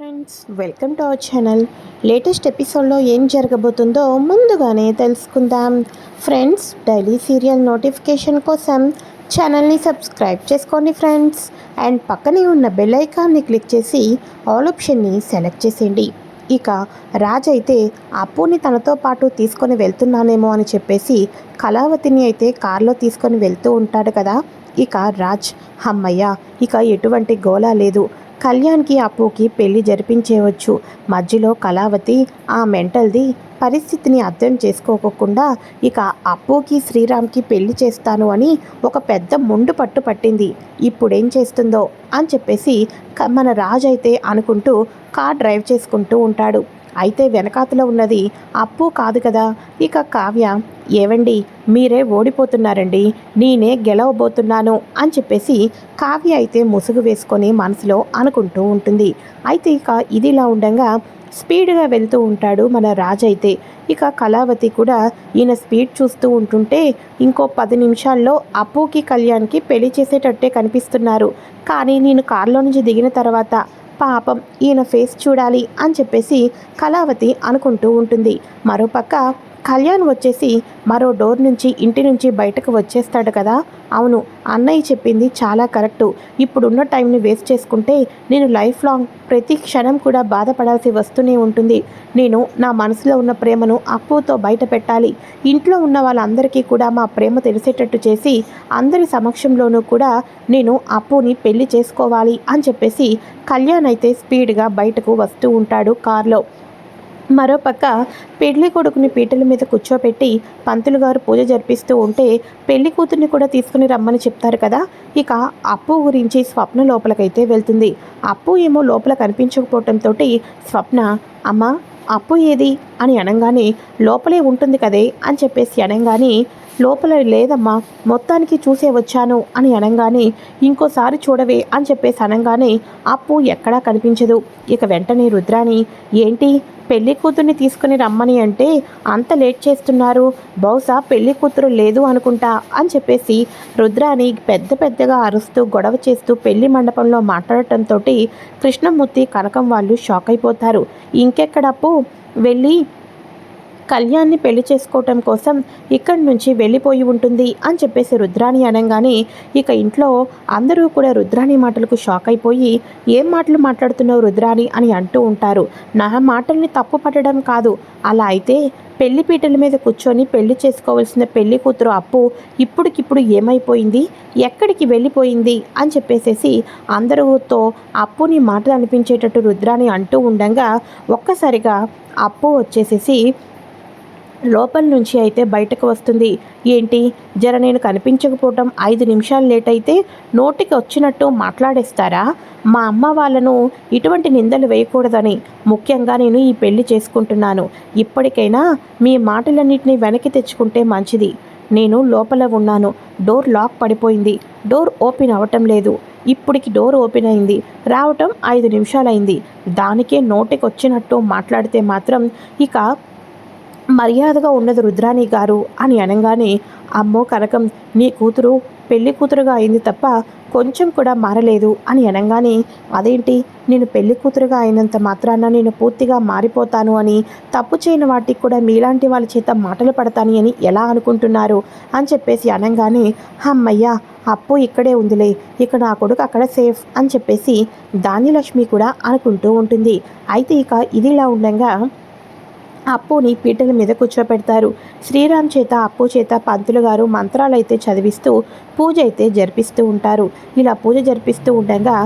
Friends welcome to our channel. Latest ఎపిసోడ్లో ఏం జరగబోతుందో ముందుగానే తెలుసుకుందాం. ఫ్రెండ్స్ డైలీ సీరియల్ నోటిఫికేషన్ కోసం ఛానల్ని సబ్స్క్రైబ్ చేసుకోండి ఫ్రెండ్స్. అండ్ పక్కనే ఉన్న బెల్ ఐకాన్ని క్లిక్ చేసి ఆల్ ఆప్షన్ని సెలెక్ట్ చేసేయండి. ఇక రాజ్ అయితే అప్పుని తనతో పాటు తీసుకొని వెళ్తున్నానేమో అని చెప్పేసి కళావతిని అయితే కారులో తీసుకొని వెళ్తూ ఉంటాడు కదా. ఇక రాజ్ అమ్మయ్య ఇక ఎటువంటి గోళ లేదు. కళ్యాణ్కి అప్పుకి పెళ్ళి జరిపించేవచ్చు మధ్యలో కళావతి ఆ మెంటల్ది పరిస్థితిని అర్థం చేసుకోకుండా ఇక అప్పుకి శ్రీరామ్కి పెళ్ళి చేస్తాను అని ఒక పెద్ద ముండు పట్టు పట్టింది. ఇప్పుడేం చేస్తుందో అని చెప్పేసి మన రాజైతే అయితే అనుకుంటూ కార్ డ్రైవ్ చేసుకుంటూ ఉంటాడు. అయితే వెనకాతలో ఉన్నది అప్పు కాదు కదా. ఇక కావ్య ఏవండి మీరే ఓడిపోతున్నారండి. నేనే గెలవబోతున్నాను అని చెప్పేసి కావ్య అయితే ముసుగు వేసుకొని మనసులో అనుకుంటూ ఉంటుంది. అయితే ఇక ఇదిలా ఉండగా స్పీడ్గా వెళ్తూ ఉంటాడు మన రాజు అయితే. ఇక కళావతి కూడా ఈయన స్పీడ్ చూస్తూ ఉంటుంటే ఇంకో పది నిమిషాల్లో అప్పుకి కళ్యాణ్కి పెళ్ళి చేసేటట్టే కనిపిస్తున్నారు. కానీ నేను కారులో నుంచి దిగిన తర్వాత పాపం ఈయన ఫేస్ చూడాలి అని చెప్పేసి కళావతి అనుకుంటూ ఉంటుంది. మరోపక్క కళ్యాణ్ వచ్చేసి మరో డోర్ నుంచి ఇంటి నుంచి బయటకు వచ్చేస్తాడు కదా? అవును అన్నయ్య చెప్పింది చాలా కరెక్టు. ఇప్పుడున్న టైంని వేస్ట్ చేసుకుంటే నేను లైఫ్ లాంగ్ ప్రతి క్షణం కూడా బాధపడాల్సి వస్తూనే ఉంటుంది. నేను నా మనసులో ఉన్న ప్రేమను అప్పుతో బయట పెట్టాలి. ఇంట్లో ఉన్న వాళ్ళందరికీ కూడా మా ప్రేమ తెలిసేటట్టు చేసి అందరి సమక్షంలోనూ కూడా నేను అప్పుని పెళ్ళి చేసుకోవాలి అని చెప్పేసి కళ్యాణ్ అయితే స్పీడ్గా బయటకు వస్తూ ఉంటాడు కార్లో. మరోపక్క పెళ్ళి కొడుకుని పీటల మీద కూర్చోపెట్టి పంతులు గారు పూజ జరిపిస్తూ ఉంటే పెళ్ళి కూతుర్ని కూడా తీసుకుని రమ్మని చెప్తారు కదా. ఇక అప్పు గురించి స్వప్న లోపలికైతే వెళ్తుంది. అప్పు ఏమో లోపల కనిపించకపోవటంతో స్వప్న అమ్మ అప్పు ఏది? అని అనగానే లోపలే ఉంటుంది కదే అని చెప్పేసి అనగానే లోపల లేదమ్మా మొత్తానికి చూసే వచ్చాను అని అనగానే ఇంకోసారి చూడవే అని చెప్పేసి అనగానే అప్పు ఎక్కడా కనిపించదు. ఇక వెంటనే రుద్రాని ఏంటి? పెళ్ళి కూతుర్ని తీసుకుని రమ్మని అంటే అంత లేట్ చేస్తున్నారు. బహుశా పెళ్ళి కూతురు లేదు అనుకుంటా అని చెప్పేసి రుద్రాని పెద్ద పెద్దగా అరుస్తూ గొడవ చేస్తూ పెళ్ళి మండపంలో మాట్లాడటంతో కృష్ణమూర్తి కనకం వాళ్ళు షాక్ అయిపోతారు. ఇంకెక్కడప్పు? వెళ్ళి కళ్యాణ్ని పెళ్ళి చేసుకోవటం కోసం ఇక్కడి నుంచి వెళ్ళిపోయి ఉంటుంది అని చెప్పేసి రుద్రాణి అనగానే ఇక ఇంట్లో అందరూ కూడా రుద్రాణి మాటలకు షాక్ అయిపోయి ఏం మాటలు మాట్లాడుతున్నావు రుద్రాణి? అని అంటూ ఉంటారు. నా మాటల్ని తప్పు పట్టడం కాదు. అలా అయితే పెళ్ళి పీటల మీద కూర్చొని పెళ్ళి చేసుకోవాల్సిన పెళ్ళి కూతురు అప్పు ఇప్పటికిప్పుడు ఏమైపోయింది? ఎక్కడికి వెళ్ళిపోయింది? అని చెప్పేసేసి అందరితో అప్పుని మాటలు అనిపించేటట్టు రుద్రాని అంటూ ఉండగా ఒక్కసారిగా అప్పు వచ్చేసేసి లోపల నుంచి అయితే బయటకు వస్తుంది. ఏంటి? జర నేను కనిపించకపోవటం ఐదు నిమిషాలు లేట్ అయితే నోటికి వచ్చినట్టు మాట్లాడేస్తారా? మా అమ్మ వాళ్ళను ఇటువంటి నిందలు వేయకూడదని ముఖ్యంగా నేను ఈ పెళ్ళి చేసుకుంటున్నాను. ఇప్పటికైనా మీ మాటలన్నింటినీ వెనక్కి తెచ్చుకుంటే మంచిది. నేను లోపల ఉన్నాను. డోర్ లాక్ పడిపోయింది. డోర్ ఓపెన్ అవ్వటం లేదు. ఇప్పటికి డోర్ ఓపెన్ అయింది. రావటం ఐదు నిమిషాలైంది. దానికే నోటికి వచ్చినట్టు మాట్లాడితే మాత్రం ఇక మర్యాదగా ఉన్నది రుద్రాణి గారు అని అనగానే అమ్మో కనకం నీ కూతురు పెళ్ళి కూతురుగా అయింది తప్ప కొంచెం కూడా మారలేదు అని అనగానే అదేంటి? నేను పెళ్ళి కూతురుగా అయినంత మాత్రాన నేను పూర్తిగా మారిపోతాను అని తప్పు చేయని వాటికి కూడా మీలాంటి వాళ్ళ చేత మాటలు పడతాను అని ఎలా అనుకుంటున్నారు? అని చెప్పేసి అనగానే అమ్మయ్యా అప్పు ఇక్కడే ఉందిలే ఇక నా కొడుకు అక్కడ సేఫ్ అని చెప్పేసి ధాన్యలక్ష్మి కూడా అనుకుంటూ ఉంటుంది. అయితే ఇక ఇదిలా ఉండగా అప్పుని పీటల మీద కూర్చోపెడతారు. శ్రీరామ్ చేత అప్పు చేత పంతులు గారు మంత్రాలైతే చదివిస్తూ పూజ అయితే జరిపిస్తూ ఉంటారు. ఇలా పూజ జరిపిస్తూ ఉండగా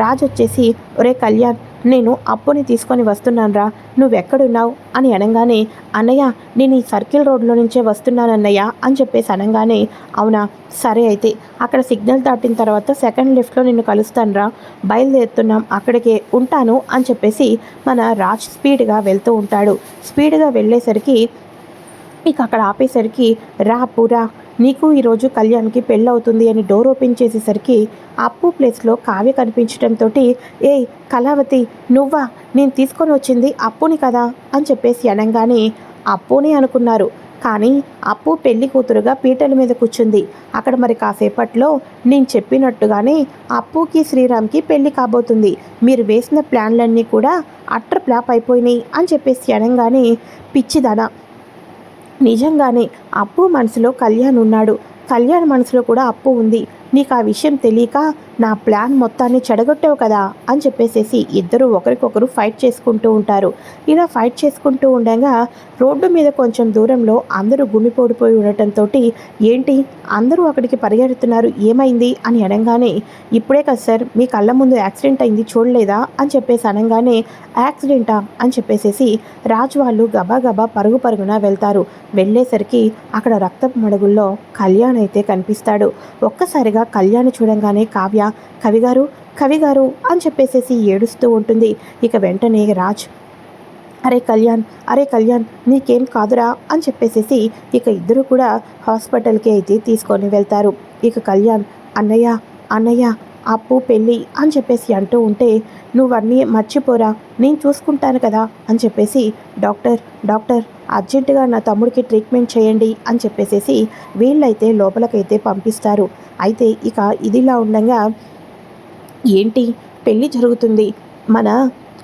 రాజు వచ్చేసి ఒరే కళ్యాణ్ నేను అప్పుని తీసుకొని వస్తున్నానురా. నువ్వెక్కడున్నావు? అని అనగానే అన్నయ్య నేను ఈ సర్కిల్ రోడ్లో నుంచే వస్తున్నానన్నయ్య అని చెప్పేసి అనగానే అవునా? సరే అయితే అక్కడ సిగ్నల్ దాటిన తర్వాత సెకండ్ లిఫ్ట్లో నిన్ను కలుస్తాను రా బయలుదేరుతున్నాం అక్కడికే ఉంటాను అని చెప్పేసి మన రాజ్ స్పీడ్గా వెళ్తూ ఉంటాడు. స్పీడ్గా వెళ్ళేసరికి ఇక అక్కడ ఆపేసరికి రా పురా నీకు ఈరోజు కళ్యాణ్కి పెళ్ళవుతుంది అని డోర్ ఓపెన్ చేసేసరికి అప్పు ప్లేస్లో కావ్య కనిపించడంతో ఏ కళావతి నువ్వా? నేను తీసుకొని వచ్చింది అప్పుని కదా? అని చెప్పేసి అనగానే అప్పుని అనుకున్నారు. కానీ అప్పు పెళ్ళి కూతురుగా పీటల మీద కూర్చుంది. అక్కడ మరి కాసేపట్లో నేను చెప్పినట్టుగానే అప్పుకి శ్రీరామ్కి పెళ్ళి కాబోతుంది. మీరు వేసిన ప్లాన్లన్నీ కూడా అట్టర్ ప్లాప్ అయిపోయినాయి అని చెప్పేసి అనగానే పిచ్చిదన నిజంగానే అప్పు మనసులో కళ్యాణ్ ఉన్నాడు. కళ్యాణ్ మనసులో కూడా అప్పు ఉంది. నీకు ఆ విషయం తెలియక నా ప్లాన్ మొత్తాన్ని చెడగొట్టావు కదా అని చెప్పేసేసి ఇద్దరు ఒకరికొకరు ఫైట్ చేసుకుంటూ ఉంటారు. ఇలా ఫైట్ చేసుకుంటూ ఉండగా రోడ్డు మీద కొంచెం దూరంలో అందరూ గుమిపోడిపోయి ఉండటంతో ఏంటి అందరూ అక్కడికి పరిగెడుతున్నారు ఏమైంది అని అనగానే ఇప్పుడే కదా సార్ మీ కళ్ళ ముందు యాక్సిడెంట్ అయింది చూడలేదా? అని చెప్పేసి అనగానే యాక్సిడెంటా? అని చెప్పేసేసి రాజు వాళ్ళు గబా గబా పరుగు పరుగున వెళ్తారు. వెళ్ళేసరికి అక్కడ రక్తపు మడుగుల్లో కళ్యాణ్ అయితే కనిపిస్తాడు. ఒక్కసారిగా కళ్యాణ్ చూడంగానే కావ్య కవిగారు కవిగారు అని చెప్పేసేసి ఏడుస్తూ ఉంటుంది. ఇక వెంటనే రాజ్ అరే కళ్యాణ్ అరే కళ్యాణ్ నీకేం కాదురా అని చెప్పేసేసి ఇక ఇద్దరు కూడా హాస్పిటల్కి అయితే తీసుకొని వెళ్తారు. ఇక కళ్యాణ్ అన్నయ్య అన్నయ్య అప్పు పెళ్ళి అని చెప్పేసి అంటూ ఉంటే నువ్వన్నీ మర్చిపోరా నేను చూసుకుంటాను కదా అని చెప్పేసి డాక్టర్ డాక్టర్ అర్జెంటుగా నా తమ్ముడికి ట్రీట్మెంట్ చేయండి అని చెప్పేసేసి వీళ్ళైతే లోపలకైతే పంపిస్తారు. అయితే ఇక ఇదిలా ఉండగా ఏంటి పెళ్ళి జరుగుతుంది. మన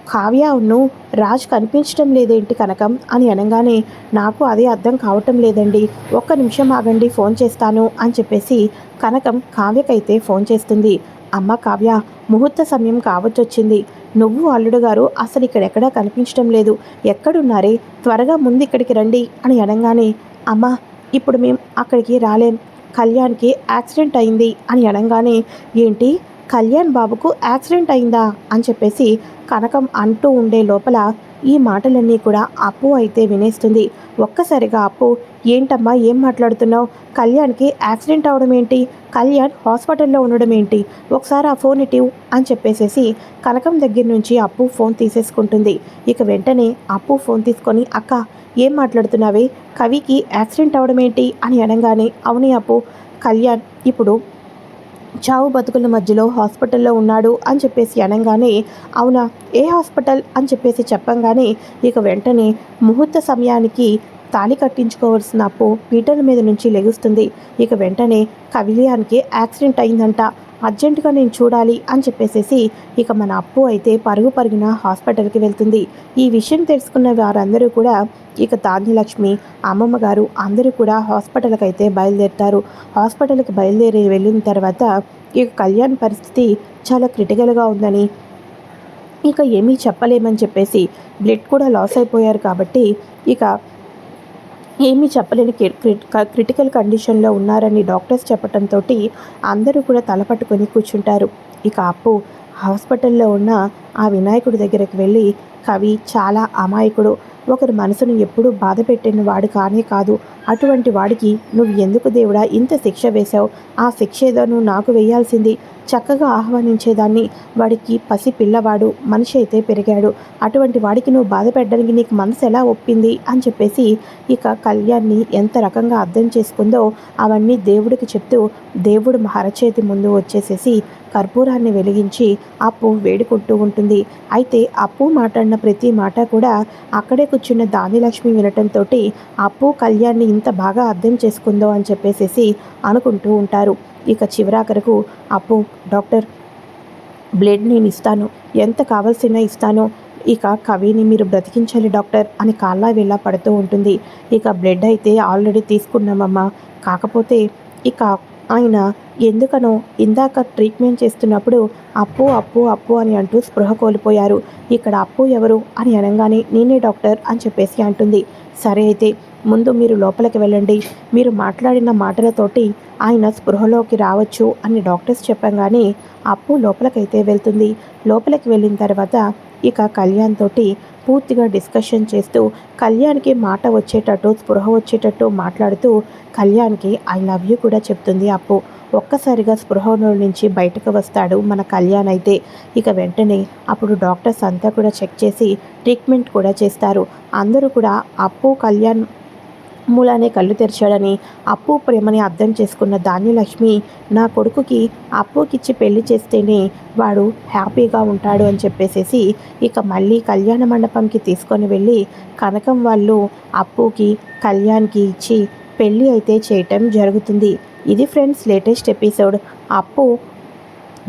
కావ్యను రాజ్ కనిపించడం లేదేంటి కనకం? అని అనగానే నాకు అదే అర్థం కావటం లేదండి. ఒక్క నిమిషం ఆగండి ఫోన్ చేస్తాను అని చెప్పేసి కనకం కావ్యకైతే ఫోన్ చేస్తుంది. అమ్మ కావ్య ముహూర్త సమయం కావచ్చొచ్చింది. నువ్వు అల్లుడు గారు అసలు ఇక్కడెక్కడా కనిపించడం లేదు. ఎక్కడున్నారే? త్వరగా ముందు ఇక్కడికి రండి అని అనగానే అమ్మ ఇప్పుడు మేము అక్కడికి రాలేం. కళ్యాణ్కి యాక్సిడెంట్ అయింది అని అనగానే ఏంటి? కళ్యాణ్ బాబుకు యాక్సిడెంట్ అయిందా అని చెప్పేసి కనకం అంటూ ఉండే లోపల ఈ మాటలన్నీ కూడా అప్పు అయితే వినేస్తుంది. ఒక్కసారిగా అప్పు ఏంటమ్మా ఏం మాట్లాడుతున్నావు? కళ్యాణ్కి యాక్సిడెంట్ అవడం ఏంటి? కళ్యాణ్ హాస్పిటల్లో ఉండడం ఏంటి? ఒకసారి ఆ ఫోన్ ఇటివ్ అని చెప్పేసేసి కనకం దగ్గర నుంచి అప్పు ఫోన్ తీసేసుకుంటుంది. ఇక వెంటనే అప్పు ఫోన్ తీసుకొని అక్క ఏం మాట్లాడుతున్నావే? కవికి యాక్సిడెంట్ అవడం ఏంటి? అని అనగానే అవునే అప్పు కళ్యాణ్ ఇప్పుడు చావు బతుకుల మధ్యలో హాస్పిటల్లో ఉన్నాడు అని చెప్పేసి అనగానే అవునా? ఏ హాస్పిటల్? అని చెప్పేసి చెప్పంగానే ఇక వెంటనే ముహూర్త సమయానికి తాళి కట్టించుకోవాల్సిన అప్పు పీటర్ మీద నుంచి లెగుస్తుంది. ఇక వెంటనే కవిలియానికి యాక్సిడెంట్ అయిందంట. అర్జెంటుగా నేను చూడాలి అని చెప్పేసేసి ఇక మన అప్పు అయితే పరుగు పరుగున హాస్పిటల్కి వెళ్తుంది. ఈ విషయం తెలుసుకున్న వారందరూ కూడా ఇక ధాన్యలక్ష్మి అమ్మమ్మ గారు అందరూ కూడా హాస్పిటల్కి అయితే బయలుదేరుతారు. హాస్పిటల్కి బయలుదేరి వెళ్ళిన తర్వాత ఇక కళ్యాణ్ పరిస్థితి చాలా క్రిటికల్గా ఉందని ఇక ఏమీ చెప్పలేమని చెప్పేసి బ్లడ్ కూడా లాస్ అయిపోయారు కాబట్టి ఇక ఏమీ చెప్పలేని క్రిటికల్ కండిషన్లో ఉన్నారని డాక్టర్స్ చెప్పడంతో అందరూ కూడా తలపట్టుకొని కూర్చుంటారు. ఇక అప్పు హాస్పిటల్లో ఉన్న ఆ వినాయకుడి దగ్గరికి వెళ్ళి కవి చాలా అమాయకుడు. ఒకరి మనసును ఎప్పుడూ బాధ పెట్టిన వాడు కానే కాదు. అటువంటి వాడికి నువ్వు ఎందుకు దేవుడా ఇంత శిక్ష వేశావు? ఆ శిక్ష ఏదో నువ్వు నాకు వేయాల్సింది. చక్కగా ఆహ్వానించేదాన్ని. వాడికి పసి పిల్లవాడు మనిషి అయితే పెరిగాడు. అటువంటి వాడికి నువ్వు బాధ పెట్టడానికి నీకు మనసు ఎలా ఒప్పింది? అని చెప్పేసి ఇక కళ్యాణ్ని ఎంత రకంగా అర్థం చేసుకుందో అవన్నీ దేవుడికి చెప్తూ దేవుడు మహరచేతి ముందు వచ్చేసేసి కర్పూరాన్ని వెలిగించి అప్పు వేడుకుంటూ ఉంటుంది. అయితే అప్పు మాట్లాడిన ప్రతి మాట కూడా అక్కడే కూర్చున్న దానిలక్ష్మి వినటంతో అప్పు కళ్యాణ్ని ఇంత బాగా అర్థం చేసుకుందో అని చెప్పేసేసి అనుకుంటూ ఉంటారు. ఇక చివరాఖరకు అప్పు డాక్టర్ బ్లడ్ నేను ఇస్తాను. ఎంత కావాల్సిన ఇస్తానో. ఇక కవిని మీరు బ్రతికించాలి డాక్టర్ అని కాళ్ళ వేళ పడుతూ ఉంటుంది. ఇక బ్లడ్ అయితే ఆల్రెడీ తీసుకున్నామమ్మా. కాకపోతే ఇక ఆయన ఎందుకనో ఇందాక ట్రీట్మెంట్ చేస్తున్నప్పుడు అప్పు అప్పు అప్పు అని అంటూ స్పృహ కోల్పోయారు. ఇక్కడ అప్పు ఎవరు అని అనగానే నేనే డాక్టర్ అని చెప్పేసి అంటుంది. సరే అయితే ముందు మీరు లోపలికి వెళ్ళండి. మీరు మాట్లాడిన మాటలతోటి ఆయన స్పృహలోకి రావచ్చు అని డాక్టర్స్ చెప్పంగానే అప్పు లోపలికైతే వెళ్తుంది. లోపలికి వెళ్ళిన తర్వాత ఇక కళ్యాణ్ తోటి పూర్తిగా డిస్కషన్ చేస్తూ కళ్యాణ్కి మాట వచ్చేటట్టు స్పృహ వచ్చేటట్టు మాట్లాడుతూ కళ్యాణ్కి ఐ లవ్ యూ కూడా చెప్తుంది అప్పు. ఒక్కసారిగా స్పృహలో నుంచి బయటకు వస్తాడు మన కళ్యాణ్ అయితే. ఇక వెంటనే అప్పుడు డాక్టర్స్ అంతా కూడా చెక్ చేసి ట్రీట్మెంట్ కూడా చేస్తారు. అందరూ కూడా అప్పు కళ్యాణ్ మూలానే కళ్ళు తెరిచాడని అప్పు ప్రేమని అర్థం చేసుకున్న ధాన్యలక్ష్మి నా కొడుకుకి అప్పుకిచ్చి పెళ్ళి చేస్తేనే వాడు హ్యాపీగా ఉంటాడు అని చెప్పేసేసి ఇక మళ్ళీ కళ్యాణ మండపంకి తీసుకొని వెళ్ళి కనకం వాళ్ళు అప్పుకి కళ్యాణ్కి ఇచ్చి పెళ్ళి అయితే చేయటం జరుగుతుంది. ఇది ఫ్రెండ్స్ లేటెస్ట్ ఎపిసోడ్. అప్పు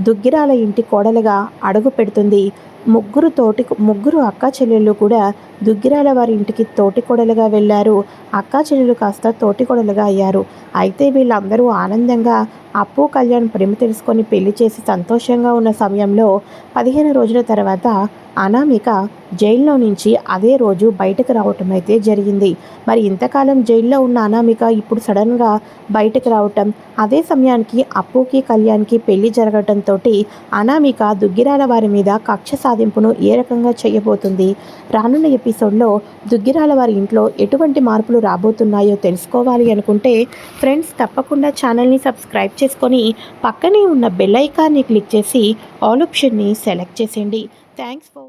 దుగ్గిరాల ఇంటి కోడలుగా అడుగు పెడుతుంది. ముగ్గురు తోటి ముగ్గురు అక్కా చెల్లెళ్ళు కూడా దుగ్గిరాల వారి ఇంటికి తోటికోడలుగా వెళ్ళారు. అక్కా చెల్లెలు కాస్త తోటికోడలుగా అయ్యారు. అయితే వీళ్ళందరూ ఆనందంగా అప్పు కళ్యాణ్ ప్రేమ తెలుసుకొని పెళ్ళి చేసి సంతోషంగా ఉన్న సమయంలో పదిహేను రోజుల తర్వాత అనామిక జైల్లో నుంచి అదే రోజు బయటకు రావటం అయితే జరిగింది. మరి ఇంతకాలం జైల్లో ఉన్న అనామిక ఇప్పుడు సడన్గా బయటకు రావటం అదే సమయానికి అప్పుకి కళ్యాణ్కి పెళ్ళి జరగటంతో అనామిక దుగ్గిరాల వారి మీద కక్ష సాధింపును ఏ రకంగా చేయబోతుంది? రానున్న ఎపిసోడ్లో దుగ్గిరాల వారి ఇంట్లో ఎటువంటి మార్పులు రాబోతున్నాయో తెలుసుకోవాలి అనుకుంటే ఫ్రెండ్స్ తప్పకుండా ఛానల్ని సబ్స్క్రైబ్ చేసుకొని పక్కనే ఉన్న బెల్ ఐకాన్ని క్లిక్ చేసి ఆల్ ఆప్షన్ని సెలెక్ట్ చేసేయండి. Thanks for